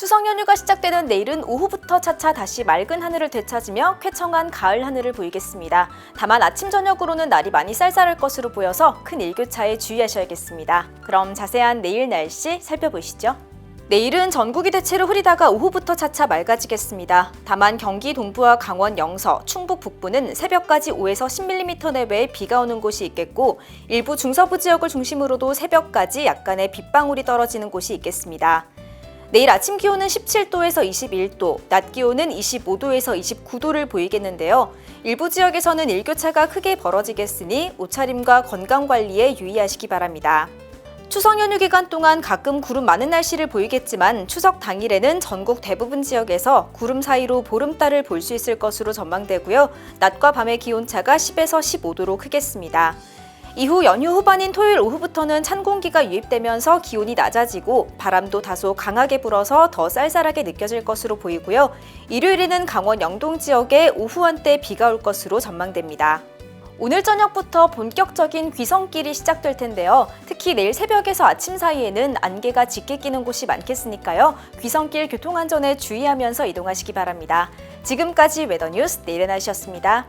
추석 연휴가 시작되는 내일은 오후부터 차차 다시 맑은 하늘을 되찾으며 쾌청한 가을 하늘을 보이겠습니다. 다만 아침 저녁으로는 날이 많이 쌀쌀할 것으로 보여서 큰 일교차에 주의하셔야겠습니다. 그럼 자세한 내일 날씨 살펴보시죠. 내일은 전국이 대체로 흐리다가 오후부터 차차 맑아지겠습니다. 다만 경기 동부와 강원 영서, 충북 북부는 새벽까지 5에서 10mm 내외의 비가 오는 곳이 있겠고 일부 중서부 지역을 중심으로도 새벽까지 약간의 빗방울이 떨어지는 곳이 있겠습니다. 내일 아침 기온은 17도에서 21도, 낮 기온은 25도에서 29도를 보이겠는데요. 일부 지역에서는 일교차가 크게 벌어지겠으니 옷차림과 건강 관리에 유의하시기 바랍니다. 추석 연휴 기간 동안 가끔 구름 많은 날씨를 보이겠지만 추석 당일에는 전국 대부분 지역에서 구름 사이로 보름달을 볼 수 있을 것으로 전망되고요. 낮과 밤의 기온차가 10에서 15도로 크겠습니다. 이후 연휴 후반인 토요일 오후부터는 찬 공기가 유입되면서 기온이 낮아지고 바람도 다소 강하게 불어서 더 쌀쌀하게 느껴질 것으로 보이고요. 일요일에는 강원 영동 지역에 오후 한때 비가 올 것으로 전망됩니다. 오늘 저녁부터 본격적인 귀성길이 시작될 텐데요. 특히 내일 새벽에서 아침 사이에는 안개가 짙게 끼는 곳이 많겠으니까요. 귀성길 교통안전에 주의하면서 이동하시기 바랍니다. 지금까지 웨더뉴스 내일의 날씨였습니다.